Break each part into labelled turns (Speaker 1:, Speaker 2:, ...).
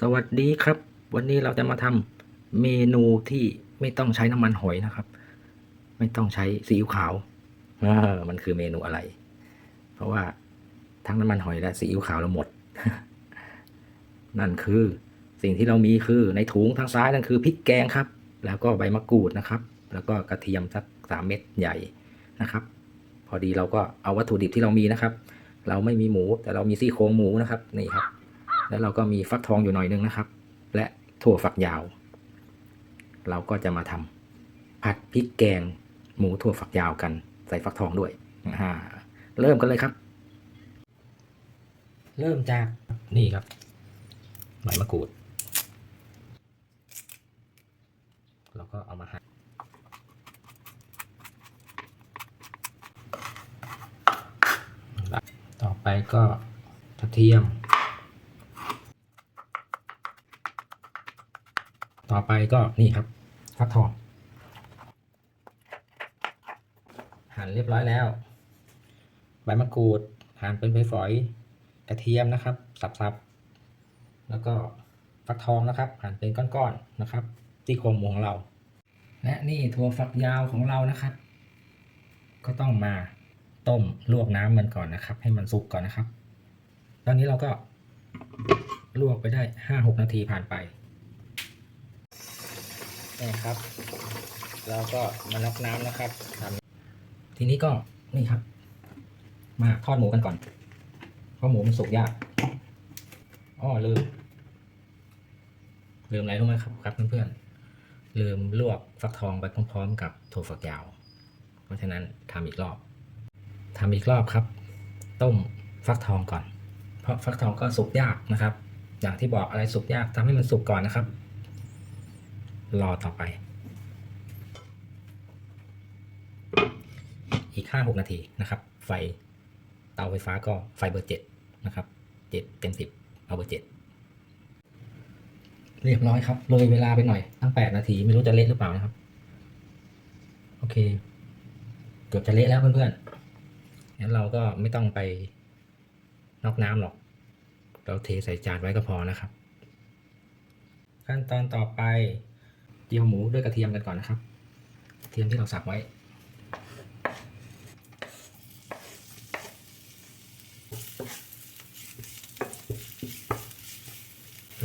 Speaker 1: สวัสดีครับ วันนี้เราจะมาทำเมนูที่ไม่ต้องใช้น้ำมันหอยนะครับ ไม่ต้องใช้ซีอิ๊วขาวเออมันคือเมนูอะไร เพราะว่าทั้งน้ำมันหอยและซีอิ๊วขาวเราหมด นั่นคือสิ่งที่เรามีคือในถุงทางซ้ายนั่นคือพริกแกงครับ แล้วก็ใบมะกรูดนะครับ แล้วก็กระเทียมสักสามเม็ดใหญ่นะครับ พอดีเราก็เอาวัตถุดิบที่เรามีนะครับ เราไม่มีหมูแต่เรามีซี่โครงหมูนะครับนี่ครับ แล้วเราก็มีฟักทองอยู่หน่อยนึงนะครับ และถั่วฝักยาว เราก็จะมาทำผัดพริกแกงหมูถั่วฝักยาวกันใส่ฟักทองด้วยเริ่มกันเลยครับ เริ่มจากนี่ครับใบมะกรูด เราก็เอามาหั่นต่อไปก็กระเทียม ต่อไปก็นี่ครับฟักทองหั่นเรียบร้อยแล้ว ใบมะกรูดหั่นเป็นฝอยๆกระเทียมนะครับ สับๆ แล้วก็ฟักทองนะครับ หั่นเป็นก้อนๆนะครับที่โครงหมูของเรา และนี่ถั่วฝักยาวของเรานะครับ ก็ต้องมาต้มลวกน้ำมันก่อนนะครับ ให้มันสุกก่อนนะครับ ตอนนี้เราก็ลวกไปได้ห้าหกนาทีผ่านไป นี่ครับเราก็มาน็อกน้ำนะครับทำทีนี้ก็นี่ครับ มาทอดหมูกันก่อน เพราะหมูมันสุกยากอ้อลืม ลืมอะไรรู้ไหมครับครับเพื่อนๆ ลืมลวกฟักทองไปพร้อมๆ กับถั่วฝักยาว เพราะฉะนั้นทำอีกรอบทำอีกรอบครับ ต้มฟักทองก่อน เพราะฟักทองก็สุกยากนะครับ อย่างที่บอกอะไรสุกยากทำให้มันสุกก่อนนะครับ รอต่อไป อีกห้าหกนาทีนะครับ ไฟเตาไฟฟ้าก็ไฟเบอร์เจ็ดนะครับเจ็ดเต็มสิบเอาเบอร์เจ็ดเรียบร้อยครับ เลยเวลาไปหน่อย ตั้งแปดนาที ไม่รู้จะเละหรือเปล่านะครับ โอเค เกือบจะเละแล้วเพื่อนๆงั้นเราก็ไม่ต้องไปนอกน้ำหรอก เราเทใส่จานไว้ก็พอนะครับ ขั้นตอนต่อไป เจียวหมูด้วยกระเทียมกันก่อนนะครับกระเทียมที่เราสับไว้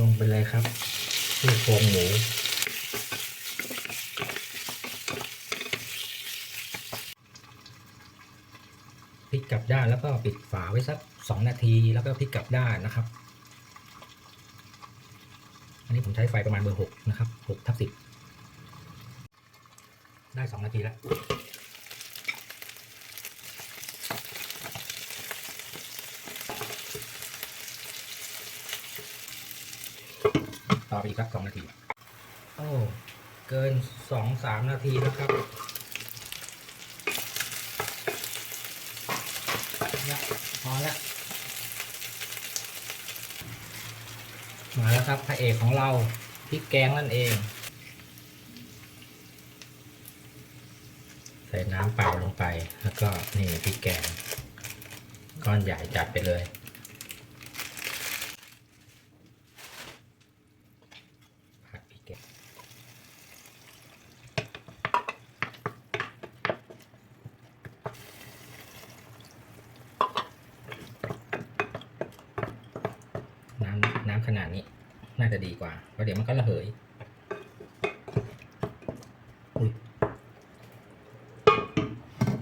Speaker 1: ลงไปเลยครับที่โครงหมูพลิกกลับด้านแล้วก็ปิดฝาไว้สักสองนาทีแล้วก็พลิกกลับด้านนะครับ อันนี้ผมใช้ไฟประมาณเบอร์หกนะครับหกทับสิบ ได้สองนาทีแล้วต่อไปอีกสักสองนาที โอ้ เกินสองสามนาทีแล้วครับพอแล้วมาแล้วครับพระเอกของเราพริกแกงนั่นเอง ใส่น้ำเปล่าลงไป แล้วก็นี่พริกแกง ก้อนใหญ่จัดไปเลย ผัดพริกแกงน้ำน้ำขนาดนี้ น่าจะดีกว่าเพราะเดี๋ยวมันก็ระเหยอุ๊ย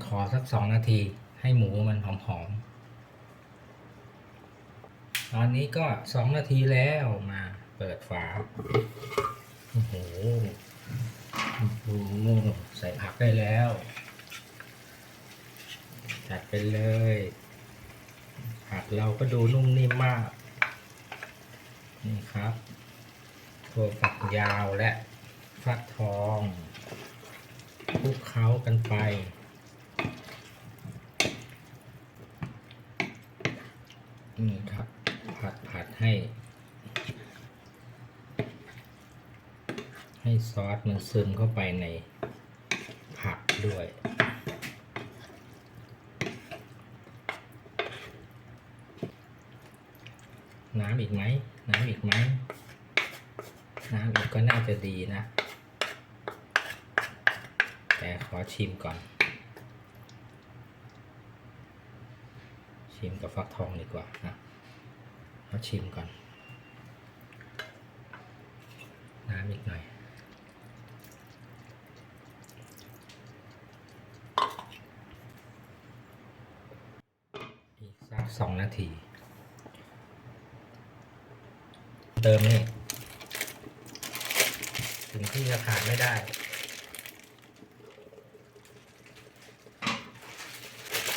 Speaker 1: ขอ สักสองนาที ให้หมูมันหอมๆตอนนี้ก็สองนาทีแล้วมาเปิดฝา โอ้โหโอ้โหใส่ผักได้แล้ว จัดไปเลย ผักเราก็ดูนุ่มนิ่มมาก นี่ครับถั่วฝักยาวและฟักทองคลุกเคล้ากันไป นี่ครับ ผัดผัดให้ ให้ซอสมันซึมเข้าไปในผักด้วยน้ำอีกไหม น้ำอีกไหม น้ำอีกก็น่าจะดีนะ แต่ขอชิมก่อน ชิมกับฟักทองดีกว่านะขอชิมก่อน น้ำอีกหน่อยอีกสักสองนาที เติมนี่ถึงที่จะขาดไม่ได้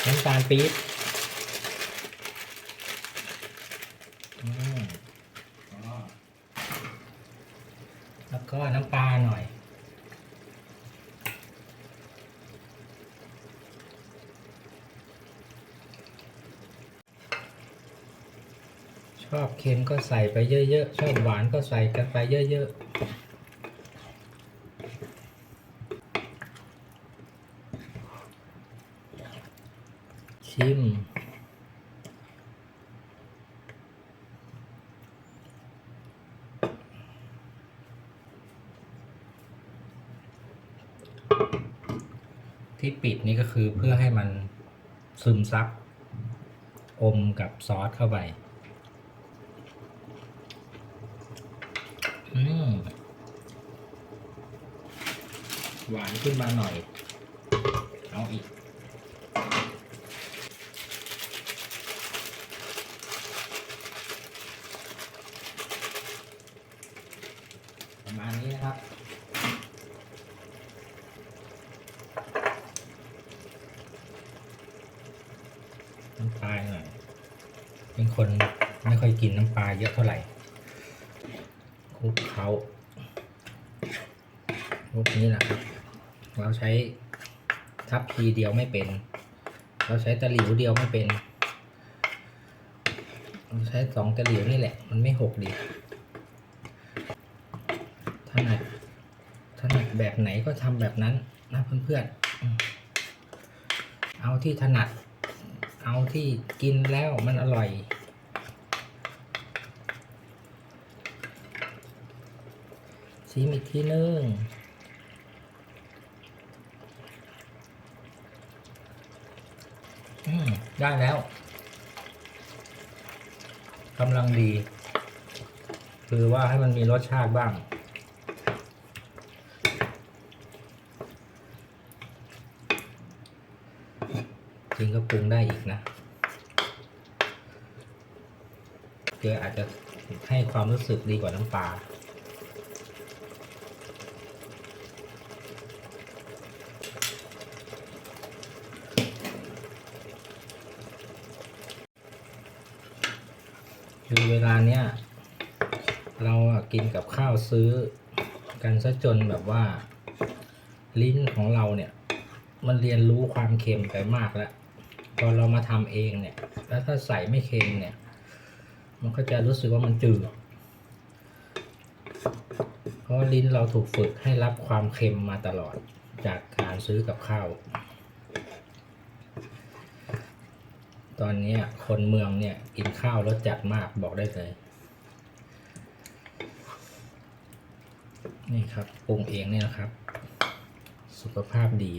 Speaker 1: น้ำตาลปี๊บอืมอ๋อแล้ว ก็น้ำปลาหน่อยชอบเค็มก็ใส่ไปเยอะๆ ชอบหวานก็ใส่กันไปเยอะๆ ชิม ที่ปิดนี่ก็คือเพื่อให้มันซึมซับ อมกับซอสเข้าไปอืมหวานขึ้นมาหน่อย เอาอีก ประมาณนี้นะครับ น้ำปลาหน่อย เป็น คนไม่ค่อยกินน้ำปลาเยอะเท่าไหร่คลุกเขาคลุกนี้แหละครับ เราใช้ทัพพีเดียวไม่เป็น เราใช้ตะหลิวเดียวไม่เป็นเราใช้สองตะหลิวนี่แหละ มันไม่หกดีถนัดถนัดแบบไหนก็ทำแบบนั้นนะเพื่อนๆ เอาที่ถนัด เอาที่กินแล้วมันอร่อย ชิมอีกทีนึงได้แล้วกำลังดี คือว่าให้มันมีรสชาติบ้าง จริงก็ปรุงได้อีกนะเกลืออาจจะให้ความรู้สึกดีกว่าน้ำปลา คือเวลาเนี้ยเรากินกับข้าวซื้อ กันซะจนแบบว่า ลิ้นของเราเนี่ย มันเรียนรู้ความเค็มไปมากแล้วพอเรามาทำเองเนี่ย แล้วถ้าใส่ไม่เค็มเนี่ย มันก็จะรู้สึกว่ามันจืดเพราะว่าลิ้นเราถูกฝึกให้รับความเค็มมาตลอดจากการซื้อกับข้าว ตอนนี้คนเมืองเนี่ยกินข้าวรสจัดมากบอกได้เลย นี่ครับปรุงเองเนี่ยนะครับ สุขภาพดี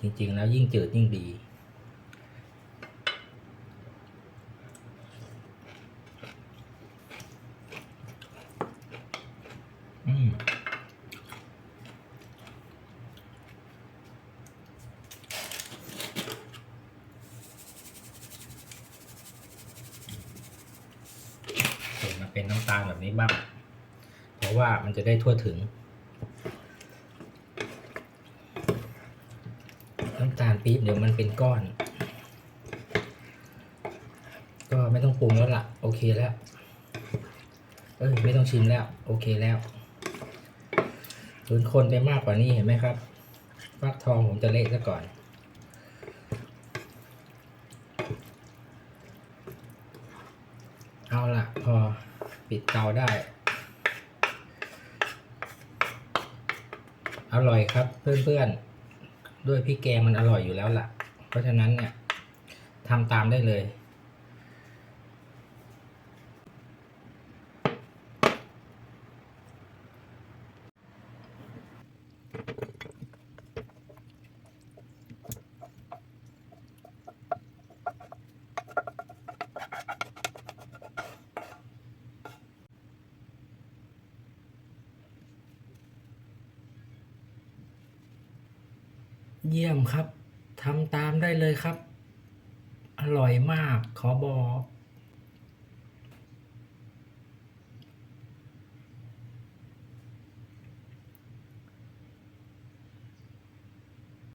Speaker 1: จริงๆแล้วยิ่งจืดยิ่งดี อืม เห็นมาเป็นน้ำตาลแบ้าง เพราะว่ามันจะได้ทั่วถึง น้ำตาลปี๊บเดี๋ยวมันเป็นก้อน ก็ไม่ต้องปรุงแล้วล่ะ โอเคแล้ว เอ้ยไม่ต้องชิมแล้ว โอเคแล้วหรือคนไปมากกว่านี้เห็นไหมครับฟักทองผมจะเละซะก่อนเอาละพอ ปิดเตาได้ อร่อยครับเพื่อนๆ ด้วยพริกแกงมันอร่อยอยู่แล้วล่ะ เพราะฉะนั้นเนี่ยทำตามได้เลย เยี่ยมครับทำตามได้เลยครับ อร่อยมากขอบอก